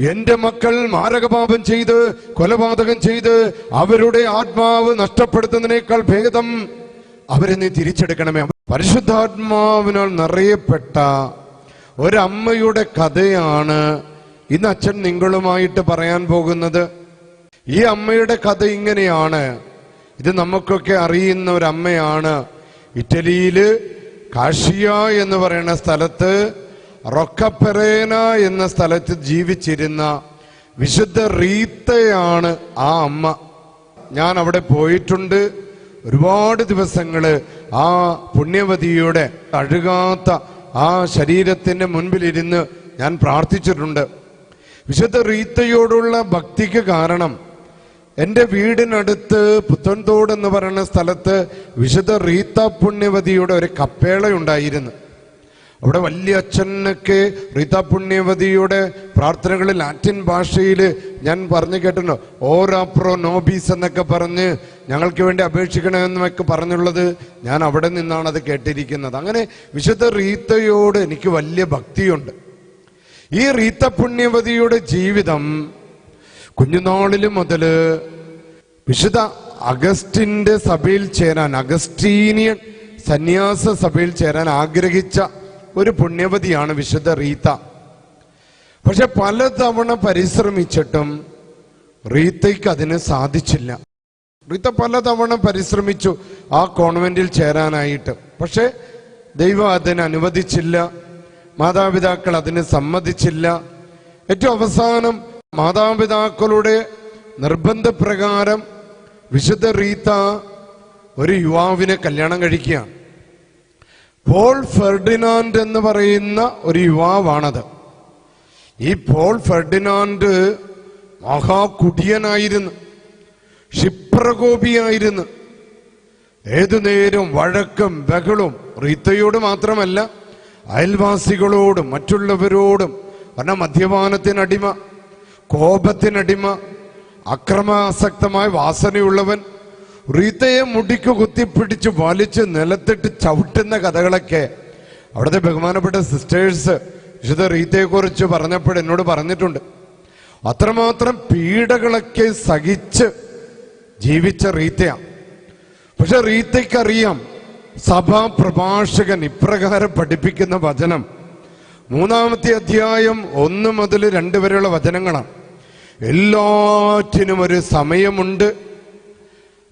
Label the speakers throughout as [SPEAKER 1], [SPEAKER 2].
[SPEAKER 1] എന്റെ മക്കൾ മാരകപാപം ചെയ്ത് കൊലപാതകം ചെയ്ത് അവരുടെ ആത്മാവ് നഷ്ടപ്പെടുത്തുന്നതിനേക്കാൾ ഭേദം അവരെ നീ തിരിച്ചെടുക്കണമേ. പരിശുദ്ധാത്മാവിനാൽ നിറയപ്പെട്ട ഒരമ്മയുടെ കഥയാണ് ഇന്ന് അച്ഛൻ നിങ്ങളുമായിട്ട് പറയാൻ പോകുന്നത്. ഈ അമ്മയുടെ കഥ ഇങ്ങനെയാണ്. ഇത് നമുക്കൊക്കെ അറിയുന്ന ഒരു അമ്മയാണ് ഇറ്റലിയിൽ കാഷിയ എന്ന് പറയുന്ന സ്ഥലത്ത് റൊക്കപ്പെറേന എന്ന സ്ഥലത്ത് ജീവിച്ചിരുന്ന വിശുദ്ധ റീത്തയാണ് ആ അമ്മ. ഞാൻ അവിടെ പോയിട്ടുണ്ട്. ഒരുപാട് ദിവസങ്ങൾ ആ പുണ്യവതിയുടെ അഴുകാത്ത ആ ശരീരത്തിന്റെ മുൻപിലിരുന്ന് ഞാൻ പ്രാർത്ഥിച്ചിട്ടുണ്ട്. വിശുദ്ധ റീത്തയോടുള്ള ഭക്തിക്ക് കാരണം എന്റെ വീടിനടുത്ത് പുത്തൻതോട് എന്ന് പറയുന്ന സ്ഥലത്ത് വിശുദ്ധ റീത്ത പുണ്യവതിയുടെ ഒരു കപ്പേളയുണ്ടായിരുന്നു. അവിടെ വലിയ അച്ഛനൊക്കെ റീത പുണ്യവതിയുടെ പ്രാർത്ഥനകളിൽ ലാറ്റിൻ ഭാഷയിൽ ഞാൻ പറഞ്ഞു കേട്ടിട്ടുണ്ട്. ഓരോ പ്രോ നോബീസ് എന്നൊക്കെ പറഞ്ഞ് ഞങ്ങൾക്ക് വേണ്ടി അപേക്ഷിക്കണമെന്നൊക്കെ പറഞ്ഞുള്ളത് ഞാൻ അവിടെ നിന്നാണ് അത് കേട്ടിരിക്കുന്നത്. അങ്ങനെ വിശുദ്ധ റീത്തയോട് എനിക്ക് വലിയ ഭക്തിയുണ്ട്. ഈ റീത്ത പുണ്യവതിയുടെ ജീവിതം കുഞ്ഞുനാളിൽ മുതൽ വിശുദ്ധ അഗസ്റ്റിന്റെ സഭയിൽ ചേരാൻ അഗസ്റ്റീനിയൻ സന്യാസ സഭയിൽ ചേരാൻ ആഗ്രഹിച്ച ഒരു പുണ്യവതിയാണ് വിശുദ്ധ റീത്ത. പക്ഷെ പലതവണ പരിശ്രമിച്ചിട്ടും റീത്തയ്ക്ക് അതിന് സാധിച്ചില്ല. റീത്ത പലതവണ പരിശ്രമിച്ചു ആ കോൺവെന്റിൽ ചേരാനായിട്ട്. പക്ഷെ ദൈവം അതിന് അനുവദിച്ചില്ല. മാതാപിതാക്കൾ അതിന് സമ്മതിച്ചില്ല. ഏറ്റവും അവസാനം മാതാപിതാക്കളുടെ നിർബന്ധപ്രകാരം വിശുദ്ധ റീത്ത ഒരു യുവാവിനെ കല്യാണം കഴിക്കുകയാണ്. പോൾ ഫെർഡിനാൻഡ് എന്ന് പറയുന്ന ഒരു യുവാവാണത്. ഈ പോൾ ഫെർഡിനാൻഡ് മഹാകുടിയനായിരുന്നു. ക്ഷിപ്രകോപിയായിരുന്നു. ഏതു നേരം വഴക്കും ബഹളും റീത്തയോട് മാത്രമല്ല അയൽവാസികളോടും മറ്റുള്ളവരോടും കാരണം മദ്യപാനത്തിനടിമ കോപത്തിനടിമ അക്രമാസക്തമായ വാസനയുള്ളവൻ റീത്തയെ മുടിക്ക് കുത്തിപ്പിടിച്ച് വലിച്ച് നിലത്തിട്ട് ചവിട്ടുന്ന കഥകളൊക്കെ. അവിടുത്തെ ബഹുമാനപ്പെട്ട സിസ്റ്റേഴ്സ് വിശുദ്ധ റീത്തയെക്കുറിച്ച് പറഞ്ഞപ്പോൾ എന്നോട് പറഞ്ഞിട്ടുണ്ട്. അത്രമാത്രം പീഡകളൊക്കെ സഹിച്ച് ജീവിച്ച റീത്തയാണ് പക്ഷെ റീത്തയ്ക്കറിയാം സഭാ പ്രഭാഷകൻ ഇപ്രകാരം പഠിപ്പിക്കുന്ന വചനം. മൂന്നാമത്തെ അധ്യായം ഒന്ന് മുതൽ രണ്ട് വരെയുള്ള വചനങ്ങളാണ്. എല്ലാറ്റിനും ഒരു സമയമുണ്ട്.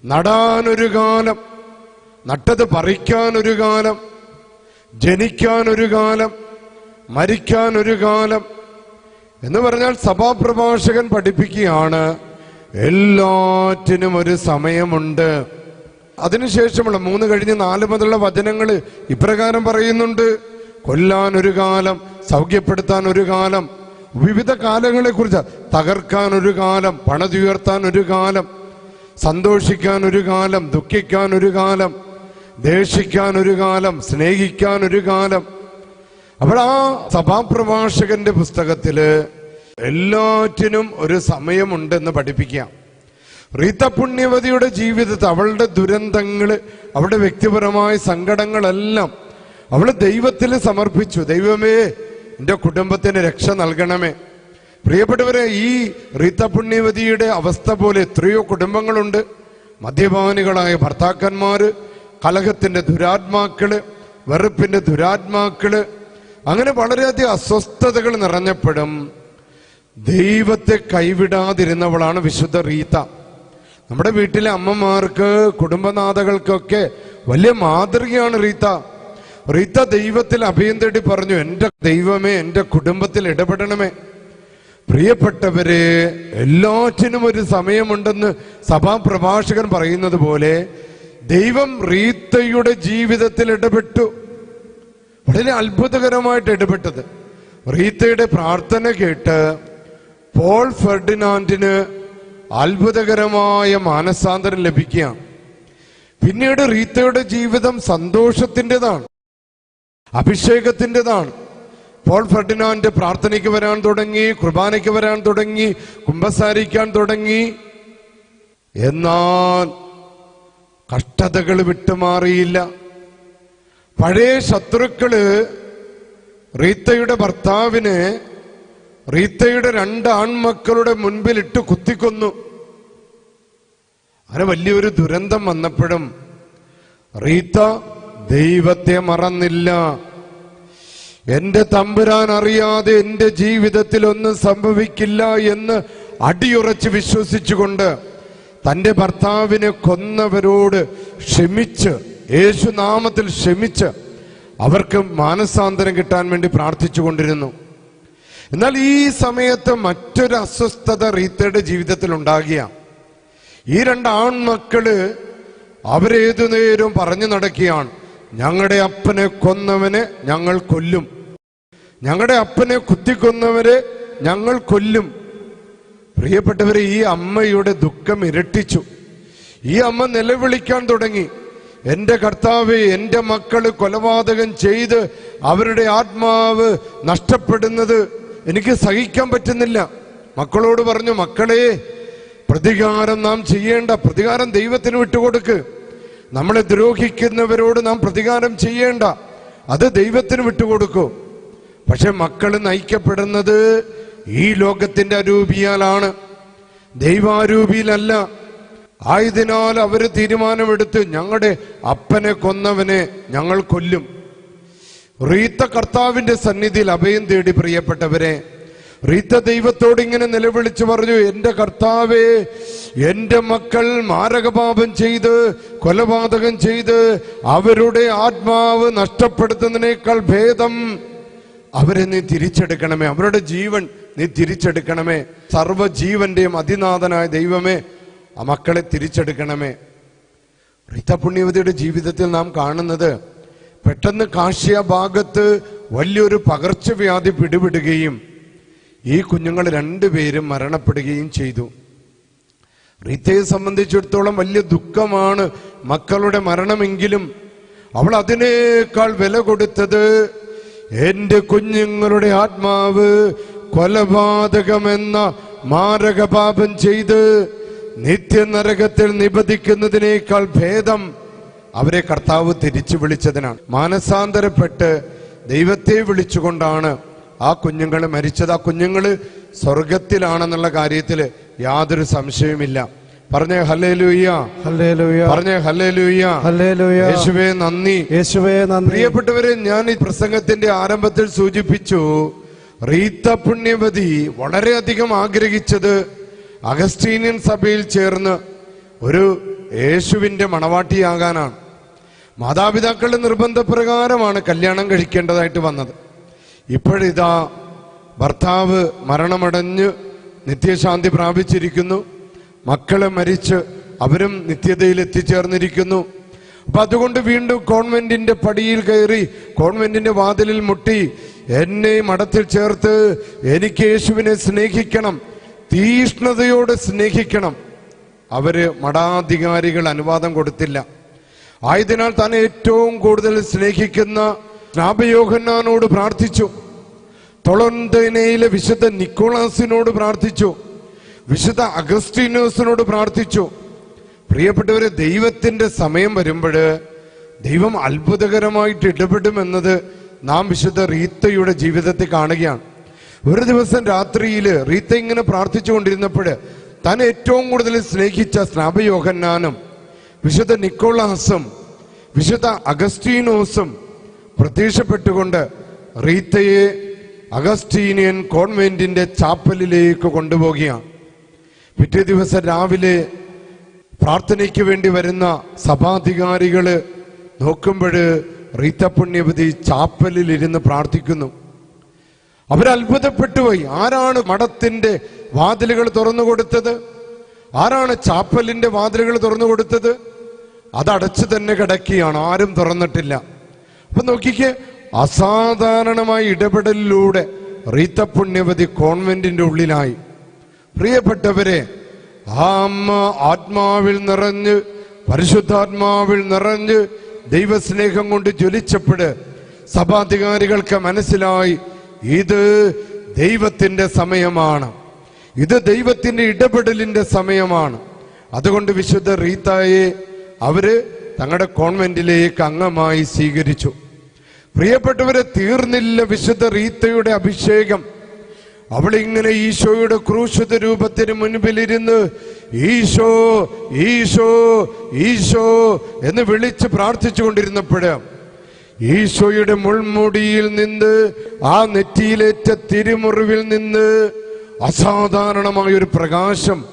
[SPEAKER 1] നടാനൊരു കാലം നട്ടത് പറിക്കാനൊരു കാലം ജനിക്കാനൊരു കാലം മരിക്കാനൊരു കാലം എന്ന് പറഞ്ഞാൽ സഭാപ്രഭാഷകൻ പഠിപ്പിക്കുകയാണ്. എല്ലാറ്റിനും ഒരു സമയമുണ്ട്. അതിനുശേഷമുള്ള മൂന്ന് കഴിഞ്ഞ് നാല് മുതലുള്ള വചനങ്ങൾ ഇപ്രകാരം പറയുന്നുണ്ട്. കൊല്ലാൻ ഒരു കാലം സൗഖ്യപ്പെടുത്താൻ ഒരു കാലം വിവിധ കാലങ്ങളെ കുറിച്ച് തകർക്കാൻ ഒരു കാലം പണതുയർത്താൻ ഒരു കാലം സന്തോഷിക്കാൻ ഒരു കാലം ദുഃഖിക്കാൻ ഒരു കാലം ദേഷിക്കാൻ ഒരു കാലം സ്നേഹിക്കാൻ ഒരു കാലം അപ്പോൾ ആ സഭാപ്രഭാഷകന്റെ പുസ്തകത്തിൽ എല്ലാറ്റിനും ഒരു സമയമുണ്ടെന്ന് പഠിപ്പിക്കാം റീത്ത പുണ്യവതിയുടെ ജീവിതത്തിൽ അവളുടെ ദുരന്തങ്ങൾ അവളുടെ വ്യക്തിപരമായ സങ്കടങ്ങളെല്ലാം അവൾ ദൈവത്തിൽ സമർപ്പിച്ചു. ദൈവമേ എന്റെ കുടുംബത്തിന് രക്ഷ നൽകണമേ. പ്രിയപ്പെട്ടവരെ ഈ റീത്ത പുണ്യവതിയുടെ അവസ്ഥ പോലെ എത്രയോ കുടുംബങ്ങളുണ്ട്. മദ്യപാനികളായ ഭർത്താക്കന്മാര് കലഹത്തിന്റെ ദുരാത്മാക്കൾ വെറുപ്പിന്റെ ദുരാത്മാക്കൾ അങ്ങനെ വളരെയധികം അസ്വസ്ഥതകൾ നിറഞ്ഞപ്പെടും. ദൈവത്തെ കൈവിടാതിരുന്നവളാണ് വിശുദ്ധ റീത്ത. നമ്മുടെ വീട്ടിലെ അമ്മമാർക്ക് കുടുംബനാഥകൾക്കൊക്കെ വലിയ മാതൃകയാണ് റീത്ത. റീത്ത ദൈവത്തിൽ അഭയം തേടി പറഞ്ഞു എന്റെ ദൈവമേ എന്റെ കുടുംബത്തിൽ ഇടപെടണമേ. പ്രിയപ്പെട്ടവരെ എല്ലാറ്റിനും ഒരു സമയമുണ്ടെന്ന് സഭാ പ്രഭാഷകൻ പറയുന്നത് പോലെ ദൈവം റീത്തയുടെ ജീവിതത്തിൽ ഇടപെട്ടു. വളരെ അത്ഭുതകരമായിട്ട് ഇടപെട്ടത്. റീത്തയുടെ പ്രാർത്ഥന കേട്ട് പോൾ ഫെർഡിനാൻഡിന് അത്ഭുതകരമായ മാനസാന്തരം ലഭിക്കുകയാണ്. പിന്നീട് റീത്തയുടെ ജീവിതം സന്തോഷത്തിന്റെതാണ് അഭിഷേകത്തിന്റെതാണ്. പോൾ ഫെർഡിനാൻഡ് പ്രാർത്ഥനയ്ക്ക് വരാൻ തുടങ്ങി കുർബാനയ്ക്ക് വരാൻ തുടങ്ങി കുംഭസാരിക്കാൻ തുടങ്ങി. എന്നാൽ കഷ്ടതകൾ വിട്ടുമാറിയില്ല. പഴയ ശത്രുക്കൾ റീത്തയുടെ ഭർത്താവിനെ റീത്തയുടെ രണ്ട് ആൺമക്കളുടെ മുൻപിലിട്ട് കുത്തിക്കൊന്നു. അങ്ങനെ വലിയൊരു ദുരന്തം വന്നപ്പോഴും റീത്ത ദൈവത്തെ മറന്നില്ല. എന്റെ തമ്പുരാൻ അറിയാതെ എന്റെ ജീവിതത്തിൽ ഒന്നും സംഭവിക്കില്ല എന്ന് അടിയുറച്ച് വിശ്വസിച്ചുകൊണ്ട് തന്റെ ഭർത്താവിനെ കൊന്നവരോട് ക്ഷമിച്ച് യേശു നാമത്തിൽ ക്ഷമിച്ച് അവർക്ക് മാനസാന്തരം കിട്ടാൻ വേണ്ടി പ്രാർത്ഥിച്ചു കൊണ്ടിരുന്നു എന്നാൽ ഈ സമയത്ത് മറ്റൊരു അസ്വസ്ഥത റീത്തയുടെ ജീവിതത്തിൽ ഉണ്ടാകിയ. ഈ രണ്ട് ആൺമക്കൾ അവരേതു നേരവും പറഞ്ഞു നടക്കുകയാണ്. ഞങ്ങളുടെ അപ്പനെ കൊന്നവനെ ഞങ്ങൾ കൊല്ലും. ഞങ്ങളുടെ അപ്പനെ കുത്തിക്കൊന്നവരെ ഞങ്ങൾ കൊല്ലും. പ്രിയപ്പെട്ടവരെ ഈ അമ്മയുടെ ദുഃഖം ഇരട്ടിച്ചു. ഈ അമ്മ നിലവിളിക്കാൻ തുടങ്ങി. എന്റെ കർത്താവ് എന്റെ മക്കൾ കൊലപാതകം ചെയ്ത് അവരുടെ ആത്മാവ് നഷ്ടപ്പെടുന്നത് എനിക്ക് സഹിക്കാൻ പറ്റുന്നില്ല. മക്കളോട് പറഞ്ഞു മക്കളെ പ്രതികാരം നാം ചെയ്യേണ്ട പ്രതികാരം ദൈവത്തിന് വിട്ടുകൊടുക്ക്. നമ്മളെ ദ്രോഹിക്കുന്നവരോട് നാം പ്രതികാരം ചെയ്യേണ്ട. അത് ദൈവത്തിന് വിട്ടുകൊടുക്കൂ. പക്ഷെ മക്കൾ നയിക്കപ്പെടുന്നത് ഈ ലോകത്തിന്റെ അരൂപിയാലാണ്. ദൈവാരൂപിയിലല്ല. ആയതിനാൽ അവർ തീരുമാനമെടുത്ത് ഞങ്ങളുടെ അപ്പനെ കൊന്നവനെ ഞങ്ങൾ കൊല്ലും. റീത്ത കർത്താവിന്റെ സന്നിധിയിൽ അഭയം തേടി പ്രിയപ്പെട്ടവരെ റീത്ത ദൈവത്തോട് ഇങ്ങനെ നിലവിളിച്ച് പറഞ്ഞു എന്റെ കർത്താവേ എന്റെ മക്കൾ മാരകപാപം ചെയ്ത് കൊലപാതകം ചെയ്ത് അവരുടെ ആത്മാവ് നഷ്ടപ്പെടുത്തുന്നതിനേക്കാൾ ഭേദം അവരെ നീ തിരിച്ചെടുക്കണമേ അവരുടെ ജീവൻ നീ തിരിച്ചെടുക്കണമേ സർവജീവന്റെയും അതിനാഥനായ ദൈവമേ ആ മക്കളെ തിരിച്ചെടുക്കണമേ. റീത്ത പുണ്യവതിയുടെ ജീവിതത്തിൽ നാം കാണുന്നത് പെട്ടെന്ന് കാർഷിക ഭാഗത്ത് വലിയൊരു പകർച്ചവ്യാധി പിടിപെടുകയും ഈ കുഞ്ഞുങ്ങൾ രണ്ടുപേരും മരണപ്പെടുകയും ചെയ്തു. റീത്തയെ സംബന്ധിച്ചിടത്തോളം വലിയ ദുഃഖമാണ് മക്കളുടെ മരണമെങ്കിലും അവൾ അതിനേക്കാൾ വില കൊടുത്തത് എന്റെ കുഞ്ഞുങ്ങളുടെ ആത്മാവ് കൊലപാതകമെന്ന മാരകപാപം ചെയ്ത് നിത്യനരകത്തിൽ നിബന്ധിക്കുന്നതിനേക്കാൾ ഭേദം അവരെ കർത്താവ് തിരിച്ചു വിളിച്ചതിനാണ്. മാനസാന്തരപ്പെട്ട് ദൈവത്തെ വിളിച്ചുകൊണ്ടാണ് ആ കുഞ്ഞുങ്ങൾ മരിച്ചത് ആ കുഞ്ഞുങ്ങൾ സ്വർഗത്തിലാണെന്നുള്ള കാര്യത്തിൽ യാതൊരു സംശയവുമില്ല. പറഞ്ഞേ ഹല്ലേ ലൂയ്യ പറഞ്ഞേ ഹല്ലേ ലൂയ്യ യേശുവേ നന്ദി.
[SPEAKER 2] യേശുവേ നന്ദി.
[SPEAKER 1] പ്രിയപ്പെട്ടവരെ ഞാൻ ഈ പ്രസംഗത്തിന്റെ ആരംഭത്തിൽ സൂചിപ്പിച്ചു റീത്ത പുണ്യവതി വളരെയധികം ആഗ്രഹിച്ചത് അഗസ്റ്റീനിയൻ സഭയിൽ ചേർന്ന് ഒരു യേശുവിന്റെ മണവാട്ടിയാകാനാണ്. മാതാപിതാക്കളുടെ നിർബന്ധപ്രകാരമാണ് കല്യാണം കഴിക്കേണ്ടതായിട്ട് വന്നത്. ഇപ്പോഴിതാ ഭർത്താവ് മരണമടഞ്ഞ് നിത്യശാന്തി പ്രാപിച്ചിരിക്കുന്നു. മക്കളെ മരിച്ച് അവരും നിത്യതയിൽ എത്തിച്ചേർന്നിരിക്കുന്നു അപ്പൊ അതുകൊണ്ട് വീണ്ടും കോൺവെന്റിന്റെ പടിയിൽ കയറി കോൺവെന്റിന്റെ വാതിലിൽ മുട്ടി എന്നെ മഠത്തിൽ ചേർത്ത് എനിക്ക് യേശുവിനെ സ്നേഹിക്കണം തീഷ്ണതയോട് സ്നേഹിക്കണം. അവർ മഠാധികാരികൾ അനുവാദം കൊടുത്തില്ല. ആയതിനാൽ തന്നെ ഏറ്റവും കൂടുതൽ സ്നേഹിക്കുന്ന സ്നാപയോഹന്നാനോട് പ്രാർത്ഥിച്ചു. തൊളന്തനയിലെ വിശുദ്ധ നിക്കോളാസിനോട് പ്രാർത്ഥിച്ചു. വിശുദ്ധ അഗസ്റ്റീനോസിനോട് പ്രാർത്ഥിച്ചു. പ്രിയപ്പെട്ടവരെ ദൈവത്തിന്റെ സമയം വരുമ്പോൾ ദൈവം അത്ഭുതകരമായിട്ട് ഇടപെടുമെന്നത് നാം വിശുദ്ധ റീത്തയുടെ ജീവിതത്തിൽ കാണുകയാണ്. ഒരു ദിവസം രാത്രിയിൽ റീത്ത ഇങ്ങനെ പ്രാർത്ഥിച്ചുകൊണ്ടിരുന്നപ്പോൾ താൻ ഏറ്റവും കൂടുതൽ സ്നേഹിച്ച സ്നാപയോഹന്നാനും വിശുദ്ധ നിക്കോളാസും വിശുദ്ധ അഗസ്റ്റീനോസും പ്രത്യക്ഷപ്പെട്ടുകൊണ്ട് റീത്തയെ അഗസ്റ്റീനിയൻ കോൺവെന്റിന്റെ ചാപ്പലിലേക്ക് കൊണ്ടുപോവുകയാണ് പിറ്റേ ദിവസം രാവിലെ പ്രാർത്ഥനയ്ക്ക് വേണ്ടി വരുന്ന സഭാധികാരികൾ നോക്കുമ്പോൾ റീത്ത പുണ്യവതി ചാപ്പലിൽ ഇരുന്ന് പ്രാർത്ഥിക്കുന്നു. അവരത്ഭുതപ്പെട്ടുപോയി. ആരാണ് മഠത്തിന്റെ വാതിലുകൾ തുറന്നു കൊടുത്തത് ആരാണ് ചാപ്പലിന്റെ വാതിലുകൾ തുറന്നു കൊടുത്തത് അതടച്ചു തന്നെ കിടക്കുകയാണ്. ആരും തുറന്നിട്ടില്ല. അപ്പൊ നോക്കിക്കേ അസാധാരണമായ ഇടപെടലിലൂടെ റീത്ത പുണ്യവതി കോൺവെന്റിന്റെ ഉള്ളിലായി. പ്രിയപ്പെട്ടവരെ ആ അമ്മ ആത്മാവിൽ നിറഞ്ഞ് പരിശുദ്ധാത്മാവിൽ നിറഞ്ഞ് ദൈവസ്നേഹം കൊണ്ട് ജ്വലിച്ചപ്പെട് സഭാധികാരികൾക്ക് മനസ്സിലായി ഇത് ദൈവത്തിന്റെ സമയമാണ്. ഇത് ദൈവത്തിന്റെ ഇടപെടലിന്റെ സമയമാണ്. അതുകൊണ്ട് വിശുദ്ധ റീത്തായെ അവർ തങ്ങളുടെ കോൺവെന്റിലേക്ക് അംഗമായി സ്വീകരിച്ചു. പ്രിയപ്പെട്ടവരെ തീർന്നില്ല വിശുദ്ധ റീത്തയുടെ അഭിഷേകം. അവളിങ്ങനെ ഈശോയുടെ ക്രൂശിത രൂപത്തിന് മുൻപിലിരുന്ന് ഈശോ ഈശോ ഈശോ എന്ന് വിളിച്ച് പ്രാർത്ഥിച്ചു കൊണ്ടിരുന്നപ്പോഴ് ഈശോയുടെ മുൾമുടിയിൽ നിന്ന് ആ നെറ്റിയിലേറ്റ തിരുമുറിവിൽ നിന്ന് അസാധാരണമായ ഒരു പ്രകാശം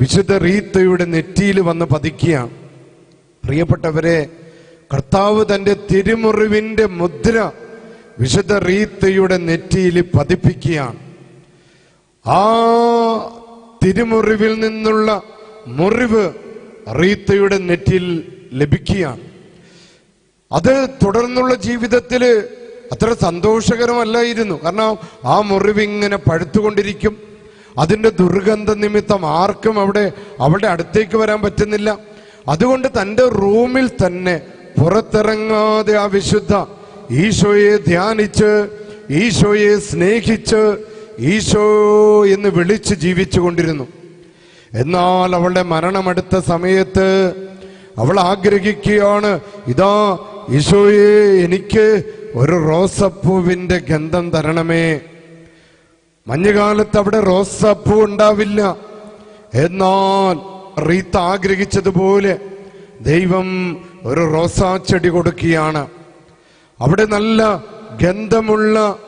[SPEAKER 1] വിശുദ്ധ റീത്തയുടെ നെറ്റിയിൽ വന്ന് പതിക്കുകയാണ്. പ്രിയപ്പെട്ടവരെ കർത്താവ് തന്റെ തിരുമുറിവിന്റെ മുദ്ര വിശുദ്ധ റീത്തയുടെ നെറ്റിയിൽ പതിപ്പിക്കുകയാണ്. ആ തിരുമുറിവിൽ നിന്നുള്ള മുറിവ് റീത്തയുടെ നെറ്റിയിൽ ലഭിക്കുകയാണ്. അത് തുടർന്നുള്ള ജീവിതത്തിൽ അത്ര സന്തോഷകരമല്ലായിരുന്നു. കാരണം ആ മുറിവ് ഇങ്ങനെ പഴുത്തുകൊണ്ടിരിക്കും. അതിന്റെ ദുർഗന്ധ നിമിത്തം ആർക്കും അവിടെ അവിടെ അടുത്തേക്ക് വരാൻ പറ്റുന്നില്ല. അതുകൊണ്ട് തന്റെ റൂമിൽ തന്നെ പുറത്തിറങ്ങാതെ ആ വിശുദ്ധ ഈശോയെ ധ്യാനിച്ച് ഈശോയെ സ്നേഹിച്ച് ഈശോ എന്ന് വിളിച്ച് ജീവിച്ചു കൊണ്ടിരുന്നു. എന്നാൽ അവളുടെ മരണമെടുത്ത സമയത്ത് അവൾ ആഗ്രഹിക്കുകയാണ് ഇതാ ഈശോയെ എനിക്ക് ഒരു റോസപ്പൂവിന്റെ ഗന്ധം തരണമേ. മഞ്ഞുകാലത്ത് അവിടെ റോസപ്പൂ ഉണ്ടാവില്ല. എന്നാൽ റീത്ത ആഗ്രഹിച്ചതുപോലെ ദൈവം ഒരു റോസാ ചെടി കൊടുക്കുകയാണ്. അവിടെ നല്ല ഗന്ധമുള്ള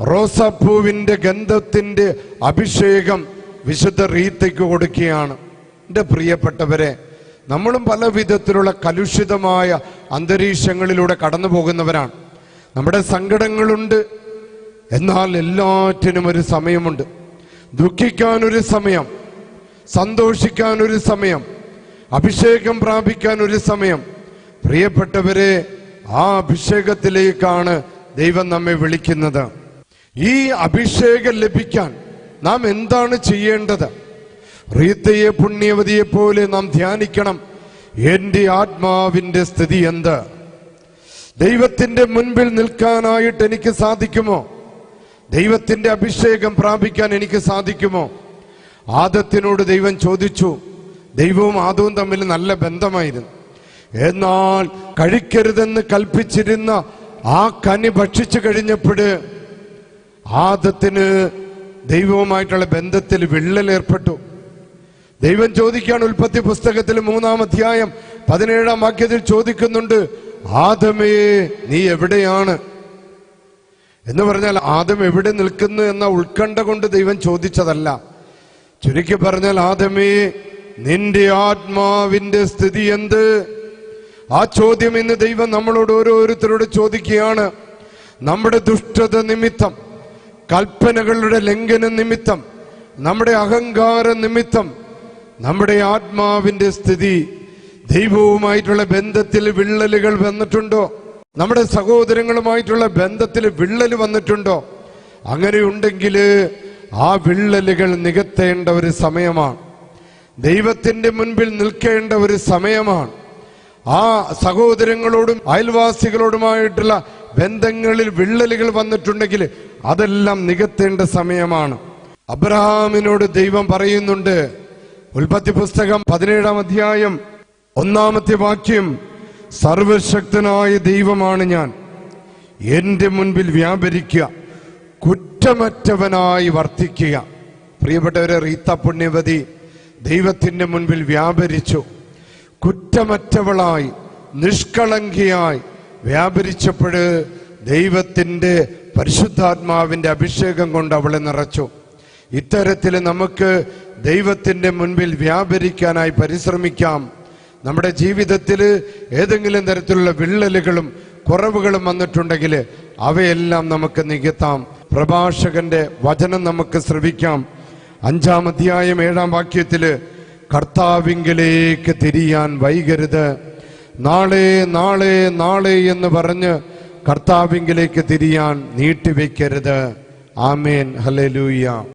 [SPEAKER 1] റോസാപ്പൂവിന്റെ ഗന്ധത്തിന്റെ അഭിഷേകം വിശുദ്ധ റീത്തയ്ക്ക് കൊടുക്കുകയാണ്. എന്റെ പ്രിയപ്പെട്ടവരെ നമ്മളും പല വിധത്തിലുള്ള കലുഷിതമായ അന്തരീക്ഷങ്ങളിലൂടെ കടന്നു പോകുന്നവരാണ്. നമ്മുടെ സങ്കടങ്ങളുണ്ട്. എന്നാൽ എല്ലാറ്റിനും ഒരു സമയമുണ്ട്. ദുഃഖിക്കാനൊരു സമയം. സന്തോഷിക്കാൻ ഒരു സമയം അഭിഷേകം പ്രാപിക്കാൻ ഒരു സമയം. പ്രിയപ്പെട്ടവരെ ആ അഭിഷേകത്തിലേക്കാണ് ദൈവം നമ്മെ വിളിക്കുന്നത്. ഈ അഭിഷേകം ലഭിക്കാൻ നാം എന്താണ് ചെയ്യേണ്ടത്? റീത്തയെ പുണ്യവതിയെ പോലെ നാം ധ്യാനിക്കണം. എന്റെ ആത്മാവിന്റെ സ്ഥിതി എന്ത്? ദൈവത്തിന്റെ മുൻപിൽ നിൽക്കാനായിട്ട് എനിക്ക് സാധിക്കുമോ? ദൈവത്തിന്റെ അഭിഷേകം പ്രാപിക്കാൻ എനിക്ക് സാധിക്കുമോ? ആദത്തിനോട് ദൈവം ചോദിച്ചു ദൈവവും ആദവും തമ്മിൽ നല്ല ബന്ധമായിരുന്നു. എന്നാൽ കഴിക്കരുതെന്ന് കൽപ്പിച്ചിരുന്ന ആ കനി ഭക്ഷിച്ചു കഴിഞ്ഞപ്പോഴ് ആദത്തിന് ദൈവവുമായിട്ടുള്ള ബന്ധത്തിൽ വിള്ളൽ ഏർപ്പെട്ടു. ദൈവം ചോദിക്കാൻ ഉൽപ്പത്തി പുസ്തകത്തിൽ മൂന്നാം അധ്യായം പതിനേഴാം വാക്യത്തിൽ ചോദിക്കുന്നുണ്ട് ആദമേ നീ എവിടെയാണ്? എന്ന് പറഞ്ഞാൽ ആദം എവിടെ നിൽക്കുന്നു എന്ന ഉത്കണ്ഠ കൊണ്ട് ദൈവം ചോദിച്ചതല്ല. ചുരുക്കി പറഞ്ഞാൽ ആദമേ നിന്റെ ആത്മാവിന്റെ സ്ഥിതി എന്ത്? ആ ചോദ്യം ഇന്ന് ദൈവം നമ്മളോട് ഓരോരുത്തരോട് ചോദിക്കുകയാണ്. നമ്മുടെ ദുഷ്ടത നിമിത്തം കൽപ്പനകളുടെ ലംഘന നിമിത്തം നമ്മുടെ അഹങ്കാര നിമിത്തം നമ്മുടെ ആത്മാവിന്റെ സ്ഥിതി ദൈവവുമായിട്ടുള്ള ബന്ധത്തിൽ വിള്ളലുകൾ വന്നിട്ടുണ്ടോ? നമ്മുടെ സഹോദരങ്ങളുമായിട്ടുള്ള ബന്ധത്തിൽ വിള്ളൽ വന്നിട്ടുണ്ടോ? അങ്ങനെയുണ്ടെങ്കിൽ ആ വിള്ളലുകൾ നികത്തേണ്ട ഒരു സമയമാണ്. ദൈവത്തിന്റെ മുൻപിൽ നിൽക്കേണ്ട ഒരു സമയമാണ്. ആ സഹോദരങ്ങളോടും അയൽവാസികളോടുമായിട്ടുള്ള ബന്ധങ്ങളിൽ വിള്ളലുകൾ വന്നിട്ടുണ്ടെങ്കിൽ അതെല്ലാം നികത്തേണ്ട സമയമാണ്. അബ്രഹാമിനോട് ദൈവം പറയുന്നുണ്ട് ഉൽപ്പത്തി പുസ്തകം പതിനേഴാം അധ്യായം ഒന്നാമത്തെ വാക്യം സർവശക്തനായ ദൈവമാണ് ഞാൻ. എന്റെ മുൻപിൽ വ്യാപരിക്കുക. കുറ്റമറ്റവനായി വർത്തിക്കുക. പ്രിയപ്പെട്ടവരെ റീത്ത പുണ്യവതി ദൈവത്തിന്റെ മുൻപിൽ വ്യാപരിച്ചു. കുറ്റമറ്റവളായി നിഷ്കളങ്കിയായി വ്യാപരിച്ചപ്പോഴ് ദൈവത്തിന്റെ പരിശുദ്ധാത്മാവിന്റെ അഭിഷേകം കൊണ്ട് അവളെ നിറച്ചു. ഇത്തരത്തിൽ നമുക്ക് ദൈവത്തിന്റെ മുൻപിൽ വ്യാപരിക്കാനായി പരിശ്രമിക്കാം. നമ്മുടെ ജീവിതത്തിൽ ഏതെങ്കിലും തരത്തിലുള്ള വിള്ളലുകളും കുറവുകളും വന്നിട്ടുണ്ടെങ്കിൽ അവയെല്ലാം നമുക്ക് നികത്താം. പ്രഭാഷകന്റെ വചനം നമുക്ക് ശ്രവിക്കാം. അഞ്ചാം അധ്യായം ഏഴാം വാക്യത്തിൽ കർത്താവിങ്കിലേക്ക് തിരിയാൻ വൈകരുത്. നാളെ നാളെ നാളെ എന്ന് പറഞ്ഞ് കർത്താവിങ്കിലേക്ക് തിരിയാൻ നീട്ടിവെക്കരുത്. ആമേൻ. ഹല്ലേലൂയ.